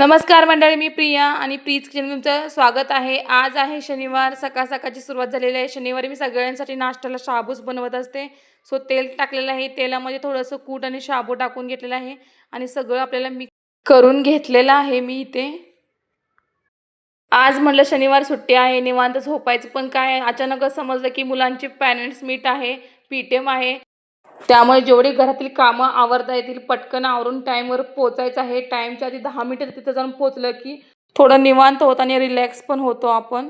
नमस्कार मंडळी मी प्रिया आणि प्रीज किचन तुमचं स्वागत आहे. आज आहे शनिवार सकाळ सकाळची सुरुवात झालेली आहे. शनिवारी मी सगळ्यांसाठी नाश्त्याला शाबूस बनवत असते. सो तेल टाकलेलं आहे. तेलामध्ये थोडंसं कूट आणि शाबू टाकून घेतलेलं आहे आणि सगळं आपल्याला मी करून घेतलेलं आहे मी इथे. आज म्हटलं शनिवार सुट्टी आहे. निवांत झोपायचं पण काय अचानकच समजलं की मुलांची पॅरेंट्स मीट आहे पीटीएम आहे. त्यामुळे जेवढी घरातील कामं आवरता येतील पटकन आवरून टाईमवर पोचायचं आहे. टाईमच्या आधी दहा मिनिटं तिथं जाऊन पोचलं की थोडं निवांत होतं आणि रिलॅक्स पण होतो आपण.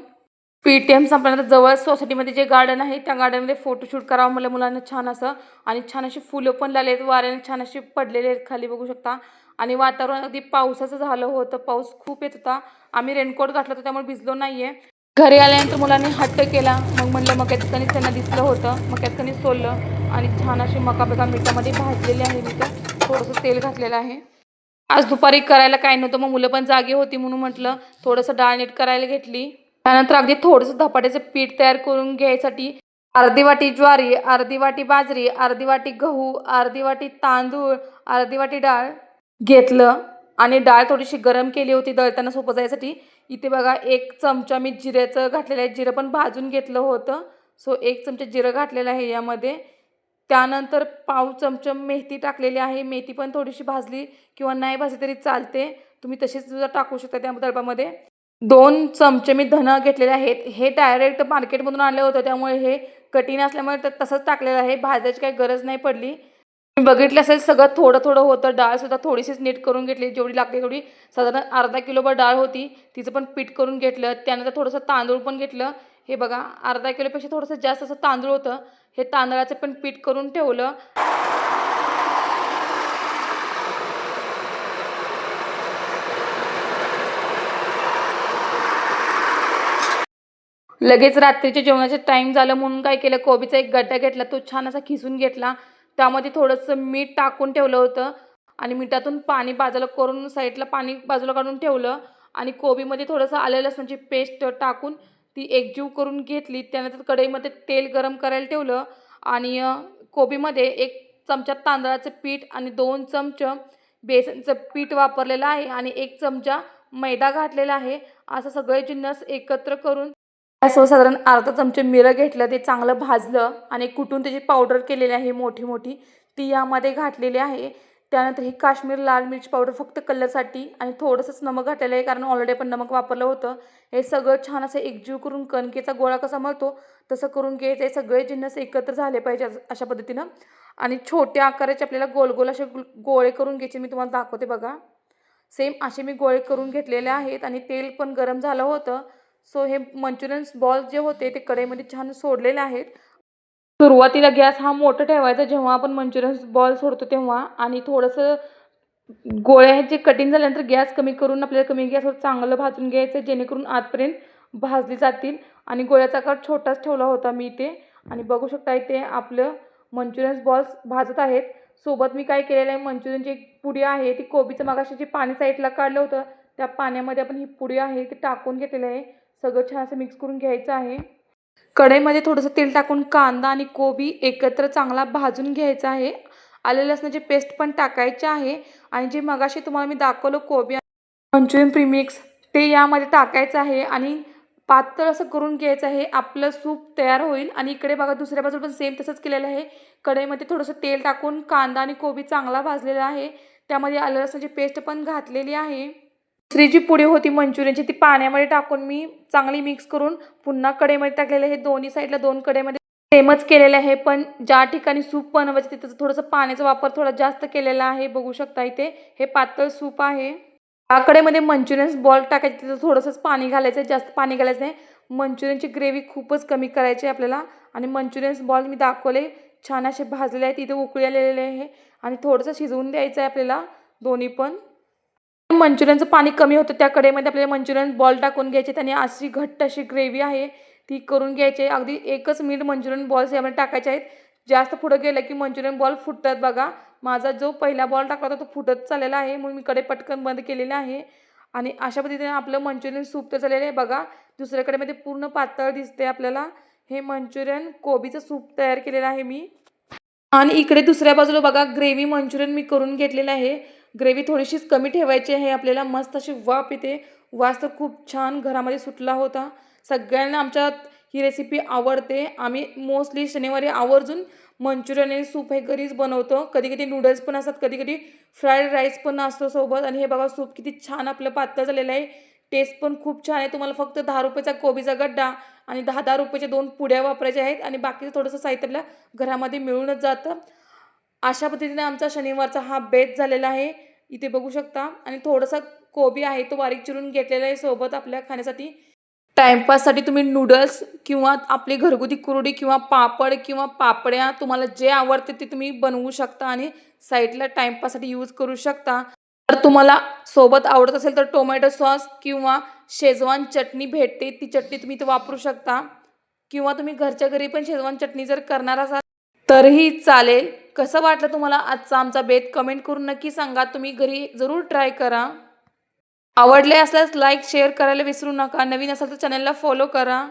पी टी एम संपल्यानंतर जवळ सोसायटीमध्ये जे गार्डन आहे त्या गार्डनमध्ये फोटोशूट करावं म्हणलं मुलांना छान असं. आणि छान अशी फुलं पण लागले आहेत वाऱ्याने छान अशी पडलेले आहेत खाली बघू शकता. आणि वातावरण अगदी पावसाचं झालं होतं पाऊस खूप येत होता. आम्ही रेनकोट घातला होता त्यामुळे भिजलो नाही आहे घरी आल्यानंतर मुलांनी हट्ट केला. मग म्हणलं मग कणीस त्यांना दिसलं होतं मग त्यात सोललं. आणि छान अशी मका बघा मिठामध्ये भाजलेली आहे मी तर थोडंसं तेल घातलेलं आहे. आज दुपारी करायला काय नव्हतं मग मुलं पण जागी होती म्हणून म्हटलं थोडंसं डाळ नीट करायला घेतली. त्यानंतर अगदी थोडंसं धपाट्याचं पीठ तयार करून घ्यायसाठी अर्धी वाटी ज्वारी अर्धी वाटी बाजरी अर्धी वाटी गहू अर्धी वाटी तांदूळ अर्धी वाटी डाळ घेतलं आणि डाळ थोडीशी गरम केली होती दळताना सोपं जायसाठी. इथे बघा एक चमचा मी जिऱ्याचं घातलेलं आहे. जिरं पण भाजून घेतलं होतं. सो एक चमचा जिरं घातलेलं आहे यामध्ये. त्यानंतर पाव चमचम मेथी टाकलेली आहे. मेथी पण थोडीशी भाजली किंवा नाही भाजली तरी चालते. तुम्ही तशीच सुद्धा टाकू शकता त्या दळपामध्ये दोन चमचे मी धनं घेतलेले आहेत. हे डायरेक्ट मार्केटमधून आणलं होतं. त्यामुळे हे कठीण असल्यामुळे तर तसंच टाकलेलं आहे. भाजायची काही गरज नाही पडली. बघितलं असेल सगळं थोडं थोडं होतं. डाळसुद्धा थोडीशीच नीट करून घेतली. जेवढी लागते तेवढी. साधारण अर्धा किलोभर डाळ होती. तिचं पण पीठ करून घेतलं. त्यानंतर थोडंसं तांदूळ पण घेतलं. हे बघा अर्धा किलोपेक्षा थोडंसं जास्त असं तांदूळ होतं. हे तांदळाचं पण पीठ करून ठेवलं. लगेच रात्रीच्या जेवणाचे टाईम झालं म्हणून काय केलं कोबीचा एक गड्डा घेतला तो छान असा खिसून घेतला. त्यामध्ये थोडंसं मीठ टाकून ठेवलं होतं आणि मिठातून पाणी बाजूला करून साईडला पाणी बाजूला काढून ठेवलं आणि कोबीमध्ये थोडंसं आलं लसणाची पेस्ट टाकून ती एकजीव करून घेतली त्यानंतर कढईमध्ये तेल गरम करायला ठेवलं आणि कोबीमध्ये एक चमचा तांदळाचं पीठ आणि दोन चमच बेसनचं पीठ वापरलेलं आहे आणि एक चमचा मैदा घातलेला आहे. असं सगळे जिन्नस एकत्र करून सर्वसाधारण साधारण अर्धा चमचे मिरं घेतलं ते चांगलं भाजलं आणि कुटून त्याची पावडर केलेली आहे मोठी मोठी ती यामध्ये घातलेली आहे. त्यानंतर ही काश्मीर लाल मिरची पावडर फक्त कलरसाठी आणि थोडंसंच नमक घातलेलं आहे कारण ऑलरेडी आपण नमक वापरलं होतं. हे सगळं छान असं एकजीव करून कणकेचा गोळा कसा मळतो तसं करून घ्यायचं आहे सगळे जिन्नस एकत्र झाले पाहिजे अशा पद्धतीनं. आणि छोट्या आकाराचे आपल्याला गोल गोल असे गोळे करून घ्यायचे मी तुम्हाला दाखवते बघा. सेम असे मी गोळे करून घेतलेले आहेत आणि तेल पण गरम झालं होतं. सो हे मंचुरियन्स बॉल जे होते ते कढईमध्ये छान सोडलेले आहेत. सुरुवातीला गॅस हा मोठा ठेवायचा. जेव्हा आपण मंचुरियन्स बॉल सोडतो तेव्हा आणि थोडंसं गोळ्या जे कठीण झाल्यानंतर गॅस कमी करून आपल्याला कमी गॅसवर चांगलं भाजून घ्यायचं जेणेकरून आतपर्यंत भाजली जातील. आणि गोळ्याचा आकार छोटाच ठेवला होता मी इथे. आणि बघू शकता इथे आपलं मंचुरियन्स बॉल्स भाजत आहेत. सोबत मी काय केलेलं आहे मंचुरियनची एक पुडी आहे ती कोबीचं मागाशी जे पाणी साईडला काढलं होतं त्या पाण्यामध्ये आपण ही पुडी आहे ती टाकून घेतलेलं आहे. सगळं छान असं मिक्स करून घ्यायचं आहे. कढईमध्ये थोडंसं तेल टाकून कांदा आणि कोबी एकत्र चांगला भाजून घ्यायचा आहे. आले लसणाची पेस्ट पण टाकायची आहे. आणि जे मगाशी तुम्हाला मी दाखवलं कोबी मंचुरियन प्रीमिक्स ते यामध्ये टाकायचं आहे. आणि पातळ असं करून घ्यायचं आहे. आपलं सूप तयार होईल. आणि इकडे बघा दुसऱ्या बाजूला पण सेम तसंच केलेलं आहे. कढईमध्ये थोडंसं तेल टाकून कांदा आणि कोबी चांगला भाजलेला आहे. त्यामध्ये आलं लसणाची पेस्ट पण घातलेली आहे. दुसरी जी पुडी होती मंचुरियनची ती पाण्यामध्ये टाकून मी चांगली मिक्स करून पुन्हा कडेमध्ये टाकलेलं. आहे दोन्ही साईडला दोन कडेमध्ये सेमच केलेलं आहे पण ज्या ठिकाणी सूप बनवायचं तिथं थोडंसं पाण्याचा वापर थोडा जास्त केलेला आहे. बघू शकता इथे हे पातळ सूप आहे. या मंचुरियन्स बॉल टाकायचे तिथं थोडंसंच पाणी घालायचं आहे. जास्त पाणी घालायचं नाही. मंचुरियनची ग्रेव्ही खूपच कमी करायची आहे आपल्याला. आणि मंचुरियन्स बॉल मी दाखवले. छान असे भाजलेले आहेत. इथे उकळी आलेले आहे. आणि थोडंसं शिजवून द्यायचं आहे आपल्याला. दोन्ही पण. मंचुरियनचं पाणी कमी होतं त्या कढईमध्ये आपल्याला मंचुरियन बॉल टाकून घ्यायचे आणि अशी घट्ट अशी ग्रेव्ही आहे ती करून घ्यायची आहे. अगदी एकच मिनिट मंचुरियन बॉल्स यामध्ये टाकायचे आहेत. जास्त पुढं गेलं की मंचुरियन बॉल फुटतात बघा. माझा जो पहिला बॉल टाकला होता तो फुटत चाललेला आहे. म्हणून मी कडे पटकन बंद केलेला आहे. आणि अशा पद्धतीने आपलं मंचुरियन सूप तर झालेलं आहे. बघा दुसऱ्याकडे मध्ये पूर्ण पातळ दिसते आपल्याला. हे मंचुरियन कोबीचं सूप तयार केलेलं आहे मी. आणि इकडे दुसऱ्या बाजूला बघा ग्रेव्ही मंचुरियन मी करून घेतलेलं आहे. ग्रेव्ही थोडीशीच कमी ठेवायची आहे. आपल्याला मस्त अशी वाफ येते. वास तर खूप छान घरामध्ये सुटला होता. सगळ्यांना आमच्यात ही रेसिपी आवडते. आम्ही मोस्टली शनिवारी आवर्जून मंचुरियन आणि सूप हे घरीच बनवतो. कधी कधी नूडल्स पण असतात. कधी कधी फ्राईड राईस पण असतो सोबत. आणि हे बघा सूप किती छान आपलं पातळ झालेलं आहे. टेस्ट पण खूप छान आहे. तुम्हाला फक्त दहा रुपयाचा कोबीचा गड्डा आणि दहा दहा रुपयाच्या दोन पुड्या वापरायच्या आहेत. आणि बाकीचं थोडंसं साहित्य आपल्या घरामध्ये मिळूनच जातं. अशा पद्धतीने आमचा शनिवारचा हा बेत झालेला आहे. इथे बघू शकता. आणि थोडासा कोबी आहे तो बारीक चिरून घेतलेला आहे सोबत आपल्या खाण्यासाठी. टाईमपाससाठी तुम्ही नूडल्स किंवा आपली घरगुती कुरडी किंवा पापड किंवा पापड्या तुम्हाला जे आवडते ते तुम्ही बनवू शकता आणि साईडला टाईमपाससाठी यूज करू शकता. तर तुम्हाला सोबत आवडत असेल तर टोमॅटो सॉस किंवा शेजवान चटणी भेटते ती चटणी तुम्ही इथे वापरू शकता. किंवा तुम्ही घरच्या घरी पण शेजवान चटणी जर करणार असाल तरीही चालेल. कसं वाटलं तुम्हाला आजचा आमचा बेत? कमेंट करून नक्की सांगा. तुम्ही घरी जरूर ट्राय करा. आवडले असल्यास लाईक शेअर करायला विसरू नका. नवीन असाल तर चॅनलला फॉलो करा.